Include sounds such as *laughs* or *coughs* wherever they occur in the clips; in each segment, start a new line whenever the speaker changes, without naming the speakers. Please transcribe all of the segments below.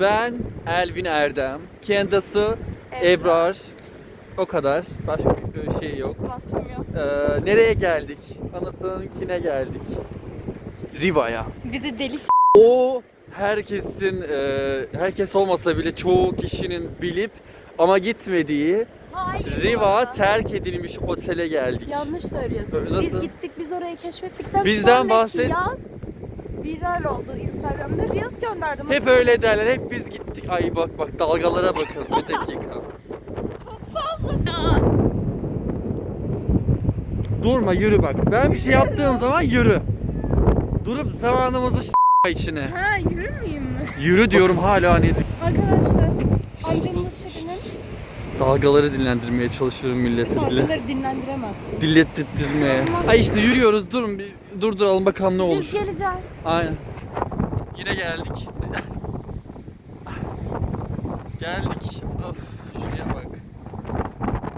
Ben Elvin Erdem. Kendisi
Ebrar.
O kadar. Başka bir şey yok. Ee, nereye geldik? Anasınınkine geldik. Riva'ya.
Bizi deli s-
O herkesin, e, herkes olmasa bile çoğu kişinin bilip ama gitmediği
Hayır.
Riva terk edilmiş otele geldik.
Yanlış söylüyorsun.
Nasıl?
Biz gittik, biz orayı keşfettikten
Bizden
sonraki
bahset.
yaz viral oldu Instagram'da. Reels gönderdim.
Hep öyle derler, hep biz gittik. Ay bak bak dalgalara bakın bir dakika. Durma yürü bak. Ben bir şey yaptığım zaman yürü. Durup zamanımızı s- içine.
Ha yürümeyeyim mi?
Yürü diyorum hala hani
Arkadaşlar amcamın çekinin
dalgaları dinlendirmeye çalışıyorum millete. Dile,
dalgaları dinlendiremezsin.
dillettirmeye. Ay işte yürüyoruz. Durun bir durduralım bakalım ne olur.
Biz geleceğiz.
Aynen. Yine geldik. geldik. Of şuraya bak.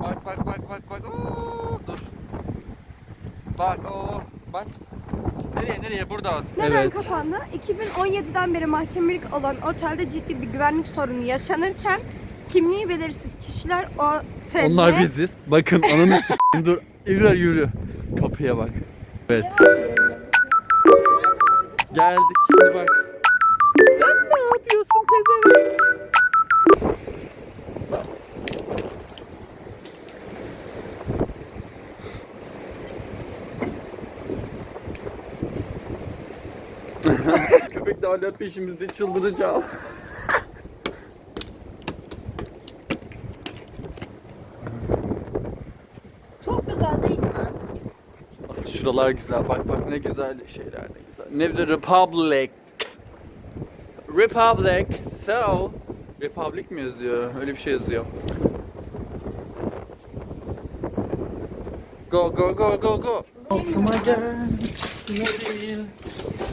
Bak bak bak bak bak. Oo, dur. Bak o bak. Nereye nereye buradan?
Neden
evet.
kapandı? 2017'den beri mahkemelik olan otelde ciddi bir güvenlik sorunu yaşanırken kimliği belirsiz kişiler otelde...
Onlar biziz. Bakın ananı s**eyim. dur. İbrar yürü. Kapıya bak. Evet. Geldik şimdi bak. Sen ne yapıyorsun pezevenk? Köpek de hala peşimizde çıldıracağım.
Çok güzel değil mi?
Asıl şuralar güzel. Bak bak ne güzel şeyler ne güzel. Ne bir Republic. Republic. So. Republic mi yazıyor? Öyle bir şey yazıyor. Go go go go go. Altıma gel. Nereye?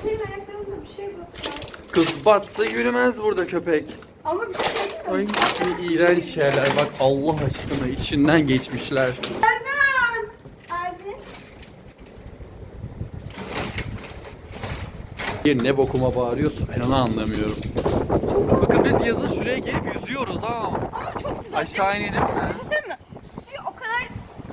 Senin ayaklarında bir şey batıyor.
Kız batsa yürümez burada köpek.
Ama bir şey?
Ay ne iğrenç şeyler. Bak Allah aşkına içinden geçmişler.
Erdem! Erdem.
Bir ne bokuma bağırıyorsa ben onu anlamıyorum. Bakın biz yazın şuraya gelip yüzüyoruz ha.
Ama çok güzel.
Aşağı inelim mi?
Bir şey söyleyeyim mi? Suyu o kadar...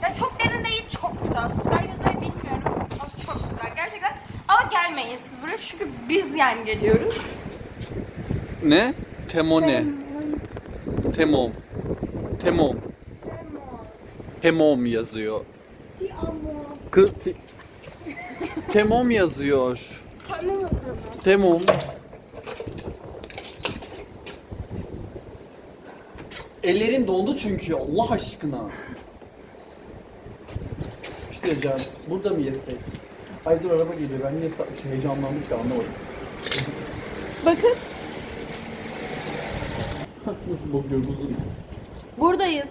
Ya çok derin değil, çok güzel. su. Ben yüzmeyi bilmiyorum ama çok güzel gerçekten. Ama gelmeyin siz buraya çünkü biz yani geliyoruz.
Ne? Temo ne? Temom. Temom. Temom yazıyor. Kız Temom yazıyor.
Tanımadım.
Temom. Ellerin dondu çünkü Allah aşkına. İşte Can, burada mı yesek? Ay dur araba geliyor. Ben niye sa- şey, heyecanlandım ki anlamadım.
Bakın
Nasıl bakıyor buzun?
buradayız.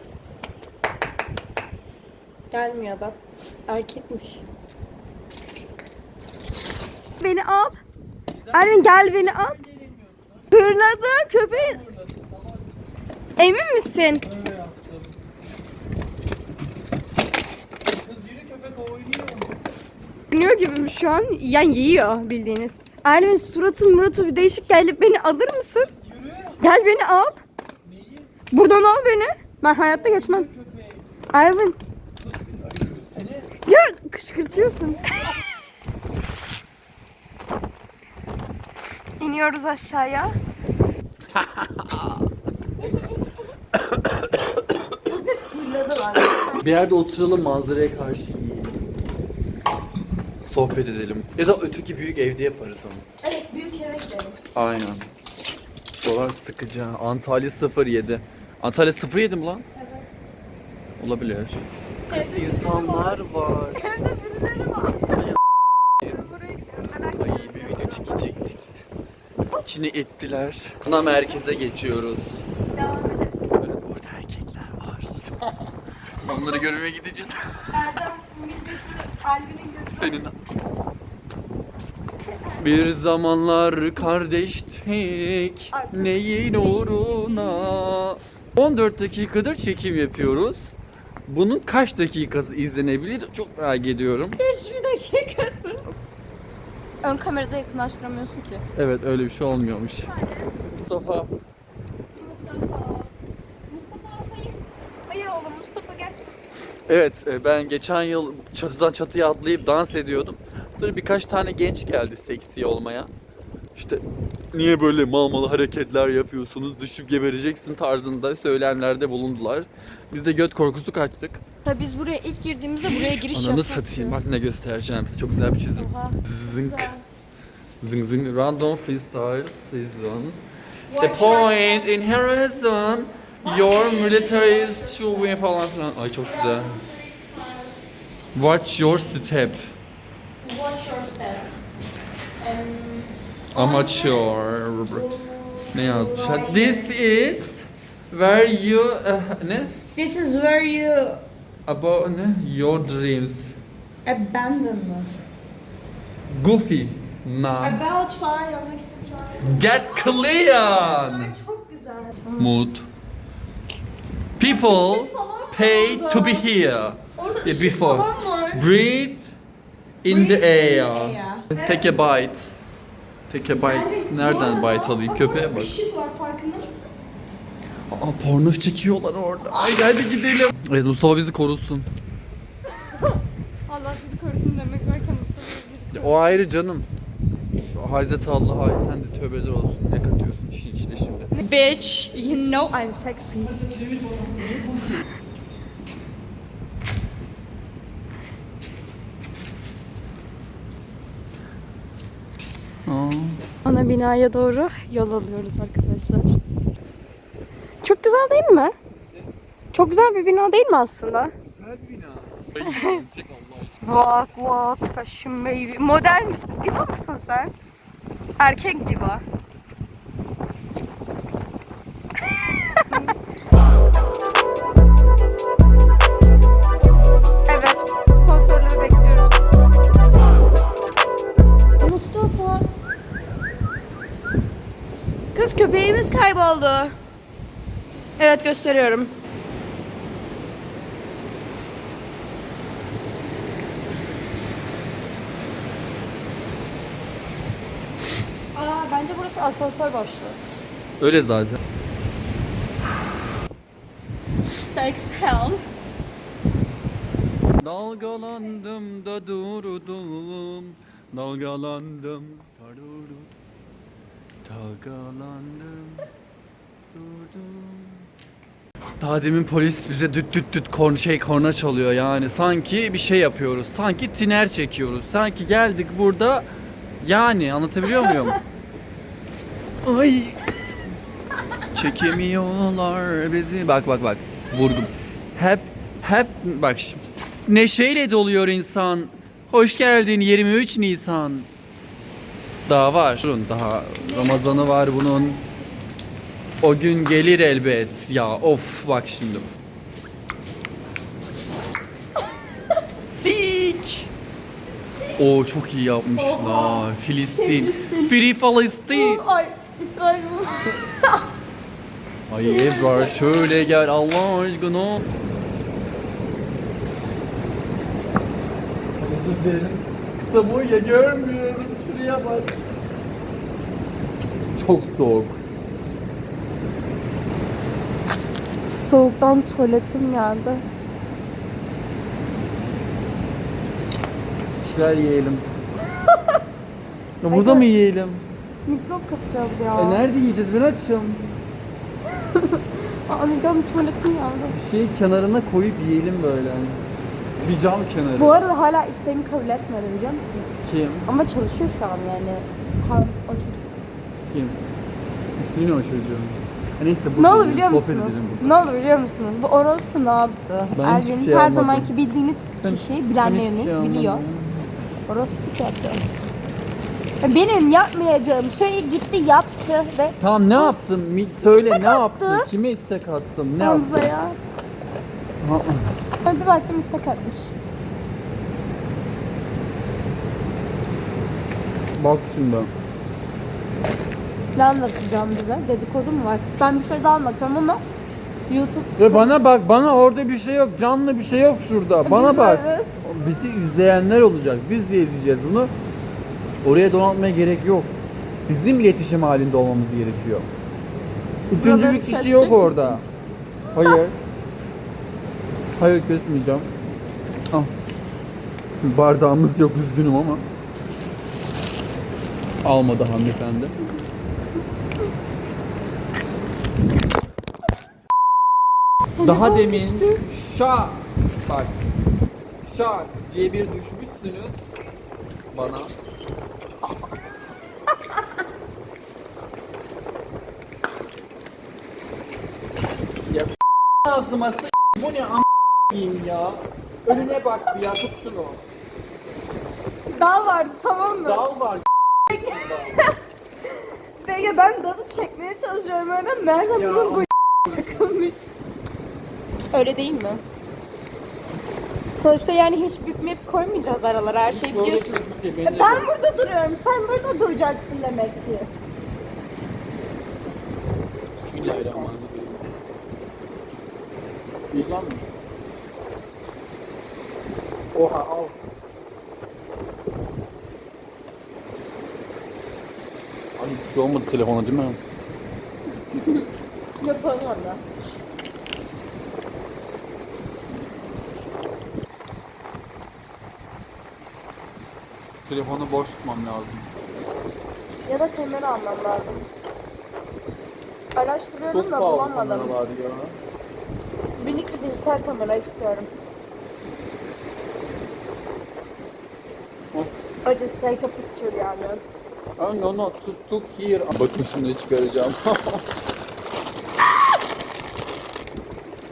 Gelmiyor da. Erkekmiş. Beni al. Ervin gel beni al. Hırladı köpeği. Emin misin?
Oynuyor
gibi şu an. Yani yiyor bildiğiniz. Ervin suratın muratı bir değişik geldi. Beni alır mısın? Gel beni al. Buradan al beni. Ben hayatta geçmem. Ervin. Ya kışkırtıyorsun. *laughs* İniyoruz aşağıya.
Bir yerde oturalım manzaraya karşı yiyelim. Sohbet edelim. Ya da öteki büyük evde yaparız onu.
Evet büyük yemek derim.
Aynen. Dolar sıkıcı. ha. Antalya 07. Antalya 07 mi lan?
Evet.
Olabilir. Kız insanlar var.
Evde birileri var. Buraya gidiyorum. Merak
Ay bir video çekecektik. İçine ettiler. Ana merkeze geçiyoruz.
Devam ederiz.
Böyle orada erkekler var. *laughs* Onları görmeye gideceğiz.
Erdem müjdesi Alvin'in gözü.
Senin bir zamanlar kardeştik
Artık
neyin uğruna 14 dakikadır çekim yapıyoruz. Bunun kaç dakikası izlenebilir çok merak ediyorum.
Hiçbir dakikası. Ön kamerada yakınlaştıramıyorsun ki.
Evet öyle bir şey olmuyormuş.
Mustafa.
Mustafa. Mustafa hayır. Oğlum Mustafa gel. Evet e, ben geçen yıl çatıdan çatıya atlayıp dans ediyordum. Dur birkaç tane genç geldi seksi olmaya. İşte niye böyle mal mal hareketler yapıyorsunuz düşüp gebereceksin tarzında söylemlerde bulundular. Biz de göt korkusu kaçtık.
Tabii biz buraya ilk girdiğimizde buraya giriş
Ananı
yasaktı.
satayım bak ne göstereceğim. Çok güzel bir çizim.
Oha.
Zınk. Zing zing random freestyle season. The point in horizon your military should be falan filan. Ay çok güzel. Watch your step.
Watch your step. Um,
Amateur. Ne yazmışlar? This is where you eh, ne?
This is where you
About ne? Your dreams.
abandon mı?
Goofy. Nah.
About falan yazmak olabilir.
Get clean.
Çok güzel.
Mood. People pay to be here.
Orada ışık
before.
falan var.
Breathe in the
Breathe in
air.
the air.
Take a bite. Take a bite. Nereden bite alayım? Köpeğe bak.
Işık var farkında mısın?
Aa porno çekiyorlar orada. Ay hadi gidelim. Evet Mustafa bizi korusun.
Allah bizi korusun demek varken Mustafa bizi
Ya, o ayrı canım. Hazreti Allah ay sen de tövbeler olsun. Ne katıyorsun işin içine şimdi?
Bitch, you know I'm sexy.
Aa.
Ana binaya doğru yol alıyoruz arkadaşlar. Çok güzel değil mi? Çok güzel bir bina değil mi aslında?
Güzel bina. *laughs* Allah aşkına.
Walk walk fashion baby. Model misin? Diva mısın sen? Erkek diva. *laughs* Köpeğimiz kayboldu. Evet gösteriyorum. Aa bence burası asansör başlığı.
Öyle zaten.
Sex hell.
Dalgalandım da durdum. Dalgalandım. da durdum. Dalgalandım. Durdum. Daha demin polis bize düt düt düt korn şey korna çalıyor yani sanki bir şey yapıyoruz. Sanki tiner çekiyoruz. Sanki geldik burada yani anlatabiliyor muyum? *laughs* Ay. Çekemiyorlar bizi. Bak bak bak. Vurgun. Hep hep bak şimdi. Neşeyle doluyor insan. Hoş geldin 23 Nisan. Daha var. Durun daha Ramazanı var bunun. O gün gelir elbet. Ya of bak şimdi. Sik. O çok iyi yapmışlar. Filistin. Free Filistin.
Ay İsrail *laughs*
Ay Ebrar şöyle gel Allah aşkına. Kısa boy ya görmüyorum. Çok soğuk.
Soğuktan tuvaletim geldi.
Bir şeyler yiyelim. *laughs* ya burada mı yiyelim?
Mikrop kapacağız ya.
E nerede yiyeceğiz? Ben açım. *laughs*
Aa, midem tuvaletim geldi.
Bir şey kenarına koyup yiyelim böyle. Bir cam kenarı.
Bu arada hala isteğimi kabul etmedi biliyor musun?
Kim?
Ama çalışıyor şu an yani. Ha, o çocuk.
Kim? İsmini o çocuğun. E Neyse
Ne
burada
oldu biliyor musunuz? Ne oldu biliyor musunuz? Bu orospu ne yaptı?
Ben hiçbir
Ergen'in
şey
her zamanki bildiğiniz
Ben-
kişi,
Ben
bilenleriniz
hiçbir şey
biliyor.
anlamadım.
Orospu şey yaptı. E, Benim yapmayacağım şeyi gitti yaptı ve
Tamam ne yaptın? Mi- Söyle ne yaptın?
attı.
Kime istek attın? Ne yaptın?
Hamza'ya.
Ha-
Ben bir baktım istek atmış.
Bak şimdi.
Ne anlatacağım bize? Dedikodu mu var? Ben bir şey daha anlatacağım ama YouTube
Ve bana bak bana orada bir şey yok. Canlı bir şey yok şurada. Bana
Biz
bak.
varız.
Bizi izleyenler olacak. Biz de izleyeceğiz bunu. Oraya donatmaya gerek yok. Bizim iletişim halinde olmamız gerekiyor. Üçüncü
Buraları
bir kişi
kesecek
yok
misin?
orada. Hayır. Hayır kesmeyeceğim. Al. Bardağımız yok üzgünüm ama. Almadı hanımefendi. Daha demin şak bak şak diye bir düşmüşsünüz bana. *laughs* ya *laughs* ağzıma s- bu ne a**ayım ya. Önüne bak bir ya tut şunu.
Dal vardı tamam mı?
Dal var. *laughs*
Peki ben dalı çekmeye çalışıyorum öyle Meryem
Ya.
bunun bu *laughs* takılmış. Öyle değil mi? Sonuçta yani hiç bip mip koymayacağız aralara her şeyi biliyorsun. E ben burada duruyorum sen burada duracaksın demek ki.
Bismillahirrahmanirrahim. Yiyeceğim mi? Oha al. Abi bir şey olmadı telefona değil mi? *laughs*
Yapalım onu.
Telefonu boş tutmam lazım.
Ya da kamera almam lazım. Araştırıyorum
Çok
da
pahalı
bulamadım.
kameralar ya.
Minik bir dijital kamera istiyorum. Just take a picture yani.
Oh no no tut tut here. Bakın şimdi çıkaracağım. *laughs*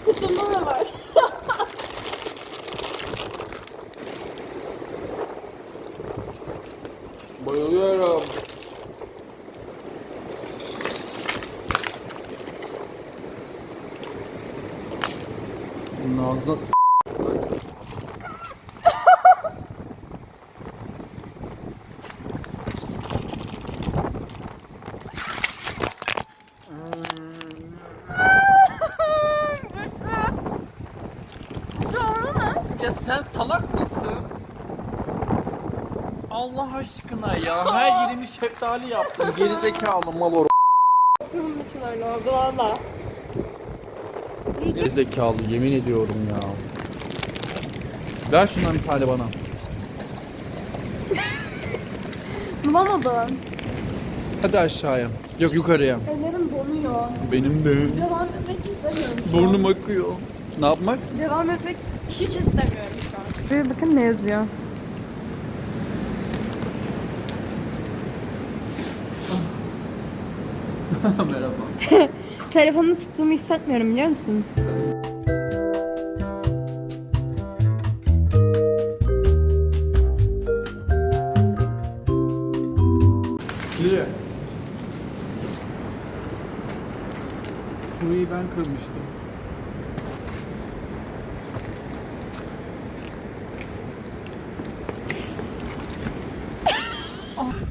Kutumda ne var?
Bayılıyorum. Bunun ağzına s- Ya sen salak mısın? Allah aşkına ya. Her yerimi şeftali yaptın. *laughs* Gerizekalı mal or.
İçin öyle oldu valla.
Gerizekalı yemin ediyorum ya. Ver şundan bir tane bana. *laughs*
Bulamadım.
Hadi aşağıya. Yok yukarıya.
Ellerim donuyor.
Benim de.
Devam etmek istemiyorum şu an.
Burnum akıyor. Ne yapmak?
Devam etmek hiç istemiyorum şu an. Şuraya bakın ne yazıyor. *laughs*
Merhaba. *laughs*
Telefonunu tuttuğumu hissetmiyorum biliyor musun?
Şuraya. Şurayı ben kırmıştım.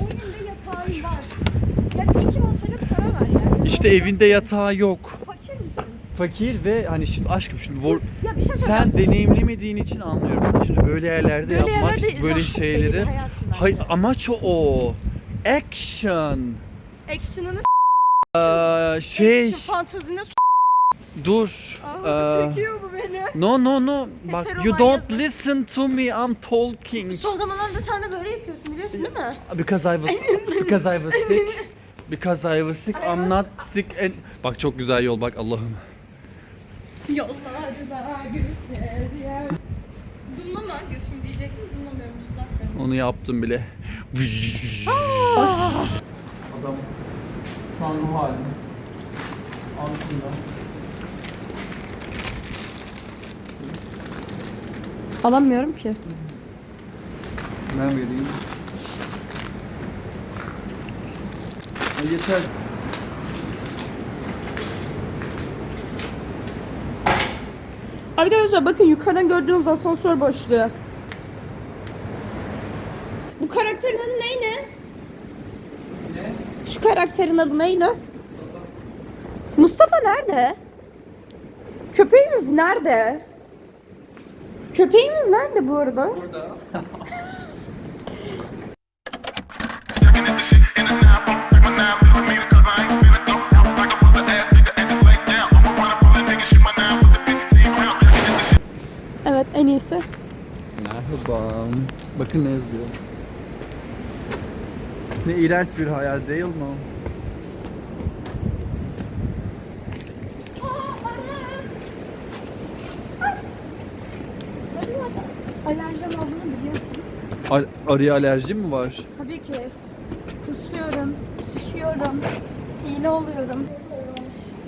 Evimde yatağım var. Ya iki motora para ver yani.
İşte evinde yatağı yok.
Fakir misin?
Fakir ve hani şimdi aşkım şimdi vor-
Ya bir şey
sen deneyimlemediğin için anlıyorum. Şimdi böyle yerlerde
Böyle
yapmak
yerlerde
böyle şeyleri. Hayır amaç o. Action.
Action'ını
Ee, şey
Action fantazine
dur.
Aa,
Ee,
çekiyor bu beni.
no no no. Bak you don't
manyası.
listen to me. I'm talking.
Son zamanlarda sen de böyle yapıyorsun biliyorsun değil mi?
Because I was *laughs* because I was sick. *laughs* Because I was sick. I'm not sick and bak çok güzel yol bak Allah'ım.
Yollarda güzel yer. Zoomlama götüm diyecektim zoomlamıyormuş zaten.
Onu yaptım bile. Adam şu an ruh halim. Altında.
Alamıyorum ki.
Ben vereyim. Ha, yeter.
Arkadaşlar bakın yukarıdan gördüğünüz asansör boşluğu. Bu karakterin adı neydi?
Ne?
Şu karakterin adı neydi? Mustafa nerede? Köpeğimiz nerede? Köpeğimiz nerede bu arada?
Burada. *laughs* Bakın ne yazıyor. Ne iğrenç bir hayal değil mi?
Alerjim olduğunu biliyorsun.
Al- arıya alerjim mi var?
Tabii ki. Kusuyorum, şişiyorum, iğne oluyorum.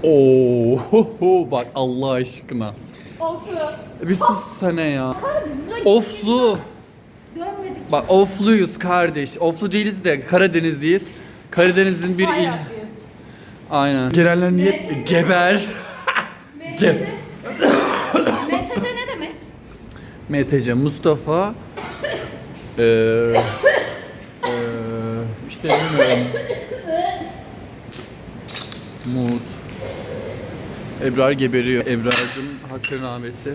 Oo, ho, ho, bak Allah aşkına.
Oflu.
Bir sus sene ya.
Biz burada
Oflu. Bak ofluyuz kardeş. Oflu değiliz de Karadenizliyiz. Karadeniz'in bir il. Aynen. Gelenler niye
MTC.
geber? Ge-
MTC ne demek?
MTC Mustafa eee eee işte bilmiyorum. Mut. Ebrar geberiyor. Ebrar'cığım hakkın rahmeti.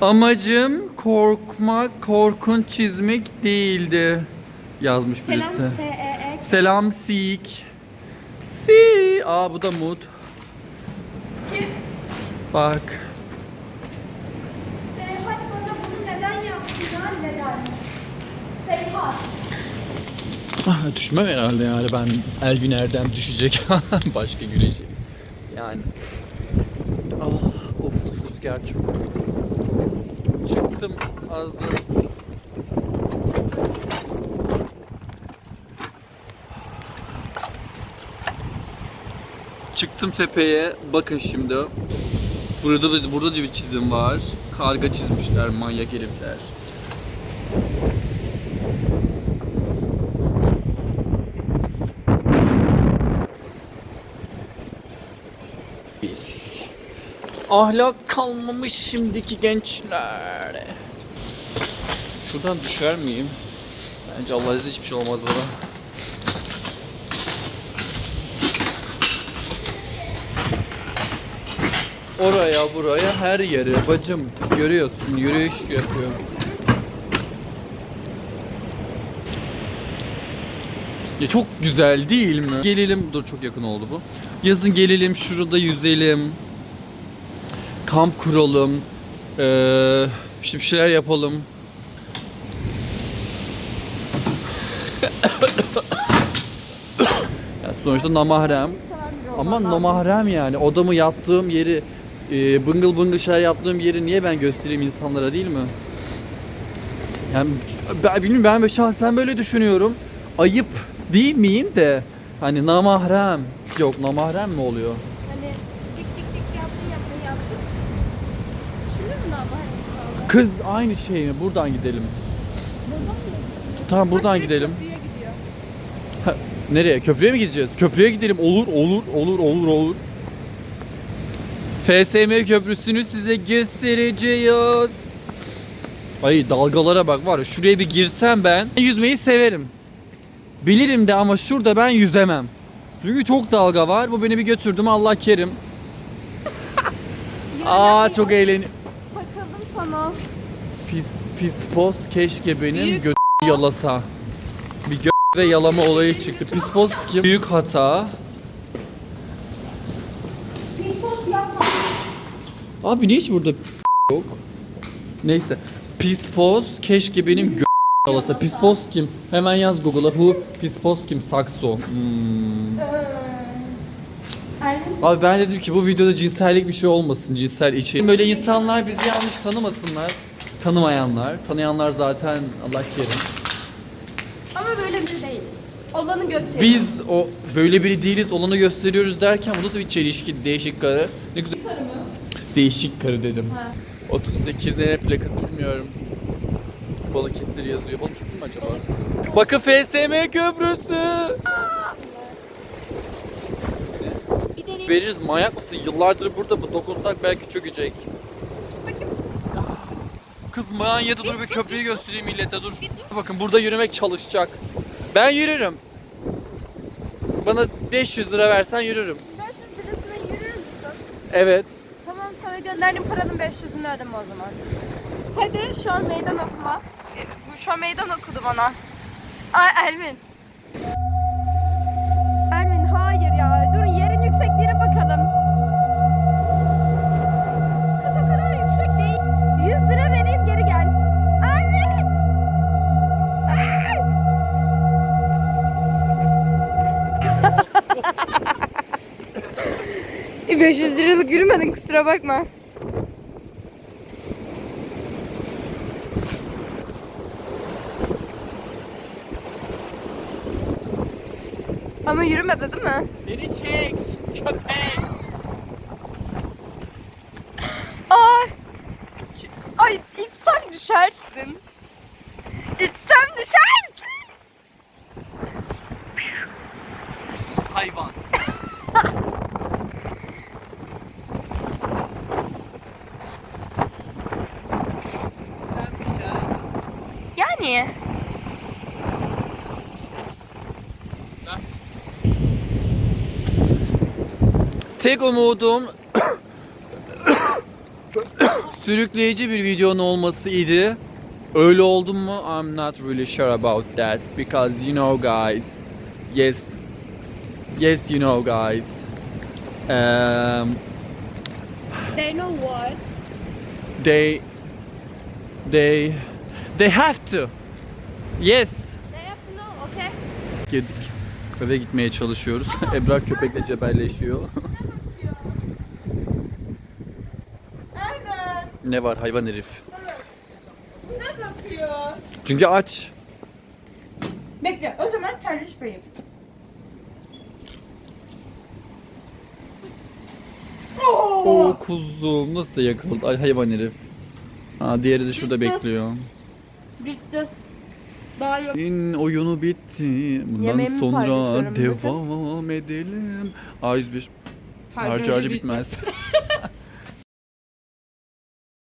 Amacım korkmak, korkunç çizmek değildi. Yazmış
Selam
birisi.
S-E-E.
Selam Sik. Si. Aa bu da Mut.
Kim?
Bak.
Seyhat bana bunu neden yaptın ya neden? Seyhat.
Ah, düşmem herhalde yani ben Elvin Erdem düşecek *laughs* başka gülecek yani ah, of rüzgar çok çıktım az da çıktım tepeye. Bakın şimdi. Burada da burada da bir çizim var. Karga çizmişler manyak herifler Ahlak kalmamış şimdiki gençler. Şuradan düşer miyim? Bence Allah izniyle hiçbir şey olmaz bana. Oraya buraya her yere bacım görüyorsun yürüyüş yapıyorum. Ya çok güzel değil mi? Gelelim, dur çok yakın oldu bu. Yazın gelelim şurada yüzelim. Kamp kuralım. Ee, işte bir şeyler yapalım. ya sonuçta namahrem. Ama namahrem yani. Odamı yattığım yeri, e, bıngıl bıngıl şeyler yaptığım yeri niye ben göstereyim insanlara değil mi? Yani ben bilmiyorum ben böyle şahsen böyle düşünüyorum. Ayıp değil miyim de hani namahrem. Yok namahrem mi oluyor?
Hani dik dik dik yaptın yaptın yaptın. Şimdi mi ne yapalım?
Kız aynı şey mi? Buradan gidelim.
Buradan mı?
Tamam buradan gidelim.
Köprüye gidiyor.
Ha, nereye? Köprüye mi gideceğiz? Köprüye gidelim. Olur, olur, olur, olur, olur. FSM köprüsünü size göstereceğiz. Ay dalgalara bak var ya şuraya bir girsem ben yüzmeyi severim. Bilirim de ama şurada ben yüzemem. Çünkü çok dalga var. Bu beni bir götürdü mü Allah kerim. *laughs* Aa çok eğlen.
Bakalım sana.
Pis pis post keşke benim
Büyük
gö yalasa. Bir gö ve yalama olayı çıktı. Pis post kim? Büyük hata.
Pipos yapma.
Abi niye hiç burada yok? Neyse. Pis post keşke benim gö yalasa. Pis post kim? Hemen yaz Google'a. Who pis post kim? Sakso. Hmm.
Elvin
Abi ben dedim ki bu videoda cinsellik bir şey olmasın. Cinsel içi. Böyle insanlar bizi yanlış tanımasınlar. Tanımayanlar. Tanıyanlar zaten Allah kerim.
ama böyle biri değiliz. Olanı gösteriyor.
Biz o böyle biri değiliz olanı gösteriyoruz derken bu nasıl bir çelişki değişik karı. Ne güzel. Değişik karı dedim.
Ha.
38 ne plakası bilmiyorum. Balıkesir yazıyor. Balıkesir mi acaba? Bakın FSM köprüsü.
Bir deneyim.
Veririz manyak mısın? Yıllardır burada mı? Dokunsak belki çökecek. Kız manyada dur
Bir
köprüyü göstereyim millete dur. Bakın burada yürümek çalışacak. Ben yürürüm. Bana 500 lira versen yürürüm.
500 lirasına yürür müsün?
Evet.
Tamam sana gönderdim paranın 500'ünü ödeme o zaman. Hadi şu an meydan okuma. E, Bu şu an meydan okudu bana. Ay Elvin. Elvin hayır ya. Durun yerin yüksekliğine 500 liralık yürümedin kusura bakma. Ama yürümedi değil mi?
Beni çek köpek.
Ay. Ay içsem düşersin. İçsem düşersin.
Hayvan.
Yani.
Tek umudum *coughs* sürükleyici bir videonun olmasıydı. Öyle oldu mu? I'm not really sure about that because you know guys. Yes. Yes, you know guys. Um,
They know what?
they they they have to. Yes.
They have to know, okay?
Yedik. Eve gitmeye çalışıyoruz. *laughs* Ebrar köpekle cebelleşiyor. Ne var hayvan herif?
Ne yapıyor?
Çünkü aç.
Bekle o zaman kardeş payı.
O kuzum nasıl da yakaladı? Ay hayvan herif. Ha, diğeri de şurada bekliyor.
Bitti. Daha yok.
İn oyunu bitti. Bundan
Yemeğimi
sonra
paylaşıyorum.
devam edelim. A101 harcı harcı bitmez. *laughs*